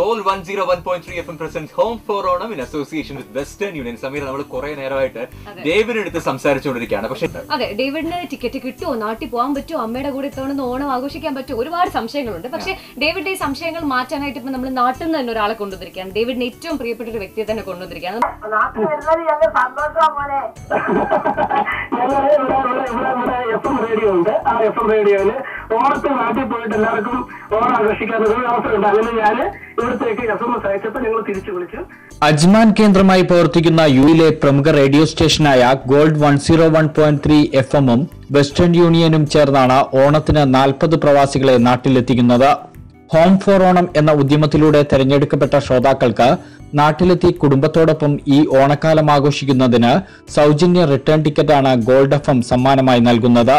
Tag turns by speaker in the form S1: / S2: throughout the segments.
S1: Gold one zero one point three F M present home for Onam in association with Western Union Sameer നമ്മൾ കുറെ നേരമായിട്ട് ഡേവിനെടുത്ത് സംസാരിച്ചുകൊണ്ടിരിക്കുകയാണ്. പക്ഷെ
S2: അതെ ഡേവിഡിന് ticket കിട്ടുമോ നാട്ടിൽ പോകാൻ പറ്റുമോ അമ്മയുടെ കൂടെ ഇത്തവണ ഓണം ആഘോഷിക്കാൻ പറ്റുമോ ഒരുപാട് സംശയങ്ങളുണ്ട്. പക്ഷേ ഡേവിഡിന്റെ ഈ സംശയങ്ങൾ മാറ്റാനായിട്ട് ഇപ്പൊ നമ്മൾ നാട്ടിൽ നിന്ന് തന്നെ ഒരാളെ കൊണ്ടുവന്നിരിക്കുകയാണ്. ഡേവിഡിന് ഏറ്റവും പ്രിയപ്പെട്ട ഒരു വ്യക്തിയെ തന്നെ കൊണ്ടുവന്നിരിക്കുകയാണ്.
S3: നാട്ടിൽ വരുന്നത് ഞങ്ങൾ സന്തോഷമാ മോനെ.
S4: ഇവിടെ ഇവിടെ ഇവിടെ ഇവിടെ എഫ് എം റേഡിയോ ഉണ്ട്. ആ എഫ് എം റേഡിയോയിൽ ഓണത്തിന് നാട്ടിൽ പോയിട്ട് എല്ലാവർക്കും ഓണം ആഘോഷിക്കാൻ ഒരു അവസരമുണ്ട്. അങ്ങനെ ഞാൻ ഇവിടത്തേക്ക് എസ് എം എസ് അയച്ചപ്പോൾ ഞങ്ങൾ തിരിച്ചു വിളിച്ചു.
S5: അജ്മാൻ കേന്ദ്രമായി പ്രവർത്തിക്കുന്ന യുയിലെ പ്രമുഖ radio സ്റ്റേഷനായ Gold one zero one point three F എമ്മും വെസ്റ്റേൺ യൂണിയനും ചേർന്നാണ് ഓണത്തിന് നാൽപ്പത് പ്രവാസികളെ നാട്ടിലെത്തിക്കുന്നത്. ഹോം ഫോർ ഓണം എന്ന ഉദ്യമത്തിലൂടെ തെരഞ്ഞെടുക്കപ്പെട്ട ശ്രോതാക്കൾക്ക് നാട്ടിലെത്തി കുടുംബത്തോടൊപ്പം ഈ ഓണക്കാലം ആഘോഷിക്കുന്നതിന് സൗജന്യ റിട്ടേൺ ടിക്കറ്റാണ് ഗോൾഡ് എഫ് എം സമ്മാനമായി നൽകുന്നത്.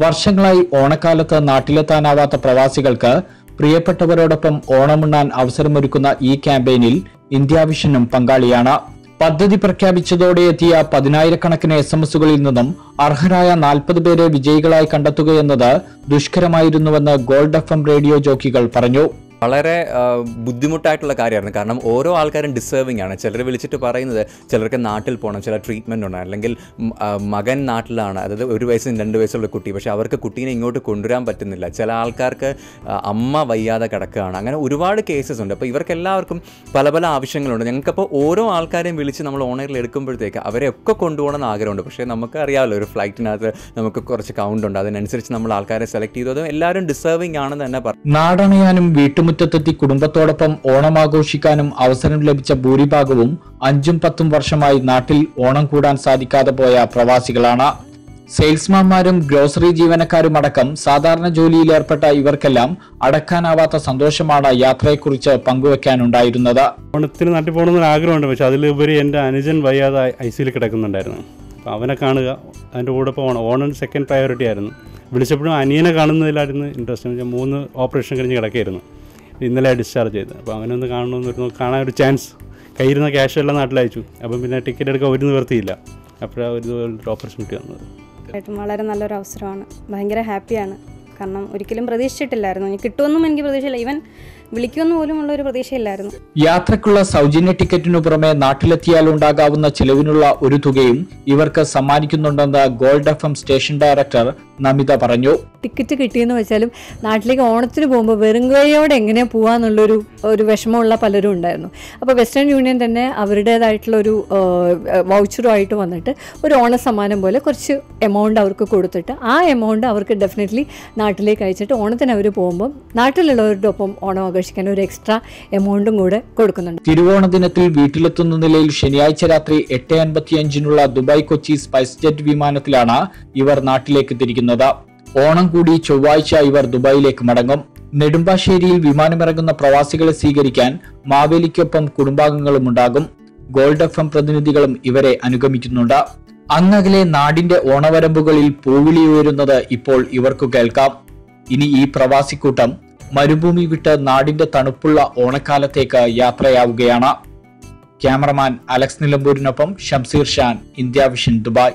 S5: വർഷങ്ങളായി ഓണക്കാലത്ത് നാട്ടിലെത്താനാവാത്ത പ്രവാസികൾക്ക് പ്രിയപ്പെട്ടവരോടൊപ്പം ഓണമുണ്ണാൻ അവസരമൊരുക്കുന്ന ഈ ക്യാമ്പയിനിൽ ഇന്ത്യ വിഷനും പങ്കാളിയാണ്. പദ്ധതി പ്രഖ്യാപിച്ചതോടെ എത്തിയ പതിനായിരക്കണക്കിന് എസ് എം എസുകളിൽ നിന്നും അർഹരായ നാൽപ്പത് പേരെ വിജയികളായി കണ്ടെത്തുകയെന്നത് ദുഷ്കരമായിരുന്നുവെന്ന് ഗോൾഡ് എഫ് എം റേഡിയോ ജോക്കികൾ പറഞ്ഞു.
S6: വളരെ ബുദ്ധിമുട്ടായിട്ടുള്ള കാര്യമായിരുന്നു. കാരണം ഓരോ ആൾക്കാരും ഡിസേർവിംഗ് ആണ്. ചിലർ വിളിച്ചിട്ട് പറയുന്നത് ചിലർക്ക് നാട്ടിൽ പോകണം ചില ട്രീറ്റ്മെന്റ് ഉണ്ട് അല്ലെങ്കിൽ മകൻ നാട്ടിലാണ്. അതായത് ഒരു വയസ്സും രണ്ട് വയസ്സുള്ള കുട്ടി. പക്ഷേ അവർക്ക് കുട്ടീനെ ഇങ്ങോട്ട് കൊണ്ടുവരാൻ പറ്റുന്നില്ല. ചില ആൾക്കാർക്ക് അമ്മ വയ്യാതെ കിടക്കുകയാണ്. അങ്ങനെ ഒരുപാട് കേസസ് ഉണ്ട്. അപ്പോൾ ഇവർക്ക് എല്ലാവർക്കും പല പല ആവശ്യങ്ങളുണ്ട്. ഞങ്ങൾക്കപ്പോൾ ഓരോ ആൾക്കാരെയും വിളിച്ച് നമ്മൾ ഓണറിൽ എടുക്കുമ്പോഴത്തേക്ക് അവരെയൊക്കെ കൊണ്ടുപോകണം എന്ന് ആഗ്രഹമുണ്ട്. പക്ഷേ നമുക്ക് അറിയാമല്ലോ ഒരു ഫ്ലൈറ്റിനകത്ത് നമുക്ക് കുറച്ച് കൗണ്ട് ഉണ്ട്. അതിനനുസരിച്ച് നമ്മൾ ആൾക്കാരെ സെലക്ട് ചെയ്തു. അതും എല്ലാവരും ഡിസേർവിംഗ് ആണെന്ന് തന്നെ പറഞ്ഞു
S5: നാടണയാനും വീട്ടുമുറ്റത്തെത്തി കുടുംബത്തോടൊപ്പം ഓണം ആഘോഷിക്കാനും അവസരം ലഭിച്ച ഭൂരിഭാഗവും അഞ്ചും പത്തും വർഷമായി നാട്ടിൽ ഓണം കൂടാൻ സാധിക്കാതെ പോയ പ്രവാസികളാണ്. സെയിൽസ്മാൻമാരും ഗ്രോസറി ജീവനക്കാരും അടക്കം സാധാരണ ജോലിയിലേർപ്പെട്ട ഇവർക്കെല്ലാം അടക്കാനാവാത്ത സന്തോഷമാണ് യാത്രയെക്കുറിച്ച് പങ്കുവെക്കാനുണ്ടായിരുന്നത്.
S7: ഓണത്തിന് നാട്ടിൽ പോകണമെന്നൊരു ആഗ്രഹമുണ്ട്. പക്ഷെ അതിലുപരി എന്റെ അനുജൻ വയ്യാതെ ഐ സിയിൽ കിടക്കുന്നുണ്ടായിരുന്നു. അപ്പോൾ അവനെ കാണുക അതിന്റെ കൂടെ പോകണം ഓണം സെക്കൻഡ് പ്രയോറിറ്റി ആയിരുന്നു. വിളിച്ചപ്പോഴും അനിയനെ കാണുന്നതിലായിരുന്നു ഇൻട്രസ്റ്റ് മൂന്ന് ഓപ്പറേഷൻ കഴിഞ്ഞ് കിടക്കായിരുന്നു ഇന്നലെ ഡിസ്ചാർജ് ചെയ്ത് അപ്പോൾ ഒന്ന് കാണണമെന്ന് കാണാൻ ഒരു ചാൻസ് കയ്യിരുന്ന ക്യാഷ് എല്ലാം നാട്ടിലയച്ചു അപ്പം പിന്നെ ടിക്കറ്റ് എടുക്കാൻ ഒരു നിവർത്തിയില്ല അപ്പോഴാണ് ഒരു ഓപ്പർച്യൂണിറ്റി വന്നത്.
S8: വളരെ നല്ലൊരു അവസരമാണ്. ഭയങ്കര ഹാപ്പിയാണ് കാരണം ഒരിക്കലും പ്രതീക്ഷിച്ചിട്ടില്ലായിരുന്നു. കിട്ടുമെന്നും എനിക്ക് പ്രതീക്ഷയില്ല. ഈവൻ വിളിക്കുമെന്ന് പോലുമുള്ള ഒരു പ്രതീക്ഷയില്ലായിരുന്നു.
S5: യാത്രക്കുള്ള സൗജന്യ ടിക്കറ്റിനു പുറമെ നാട്ടിലെത്തിയാൽ ഉണ്ടാകാവുന്ന ചിലവിനുള്ള ഒരു തുകയും ഇവർക്ക് സമ്മാനിക്കുന്നുണ്ടെന്ന് Gold F M station director Namitha പറഞ്ഞു.
S9: ടിക്കറ്റ് കിട്ടിയെന്ന് വെച്ചാലും നാട്ടിലേക്ക് ഓണത്തിന് പോകുമ്പോൾ വെറും കൈയോടെ എങ്ങനെ പോകാന്നുള്ളൊരു ഒരു വിഷമമുള്ള പലരും ഉണ്ടായിരുന്നു. അപ്പോൾ വെസ്റ്റേൺ യൂണിയൻ തന്നെ അവരുടേതായിട്ടുള്ളൊരു വൗച്ചറുമായിട്ട് വന്നിട്ട് ഒരു ഓണ സമ്മാനം പോലെ കുറച്ച് എമൗണ്ട് അവർക്ക് കൊടുത്തിട്ട് ആ എമൗണ്ട് അവർക്ക് ഡെഫിനറ്റ്ലി നാട്ടിലേക്ക് അയച്ചിട്ട് ഓണത്തിന് അവർ പോകുമ്പോൾ നാട്ടിലുള്ളവരുടെ ഒപ്പം ഓണം ആഘോഷിക്കാൻ ഒരു എക്സ്ട്രാ എമൗണ്ടും കൂടെ കൊടുക്കുന്നുണ്ട്.
S5: തിരുവോണ ദിനത്തിൽ വീട്ടിലെത്തുന്ന നിലയിൽ ശനിയാഴ്ച രാത്രി എട്ട് അൻപത്തിയഞ്ചിനുള്ള ദുബായ് കൊച്ചി സ്പൈസ് ജെറ്റ് വിമാനത്തിലാണ് ഇവർ നാട്ടിലേക്ക് തിരിക്കുന്നത്. ഓണം കൂടി ചൊവ്വാഴ്ച ഇവർ ദുബായിലേക്ക് മടങ്ങും. നെടുമ്പാശ്ശേരിയിൽ വിമാനമിറങ്ങുന്ന പ്രവാസികളെ സ്വീകരിക്കാൻ മാവേലിക്കൊപ്പം കുടുംബാംഗങ്ങളും ഉണ്ടാകും. ഗോൾഡ് എഫ് എം പ്രതിനിധികളും ഇവരെ അനുഗമിക്കുന്നുണ്ട്. അങ്ങകലെ നാടിന്റെ ഓണവരമ്പുകളിൽ പൂവിളി ഉയരുന്നത് ഇപ്പോൾ ഇവർക്കു കേൾക്കാം. ഇനി ഈ പ്രവാസിക്കൂട്ടം മരുഭൂമി വിട്ട് നാടിന്റെ തണുപ്പുള്ള ഓണക്കാലത്തേക്ക് യാത്രയാവുകയാണ്. Cameraman Alex നിലമ്പൂരിനൊപ്പം Shamseer Shan India Vision Dubai.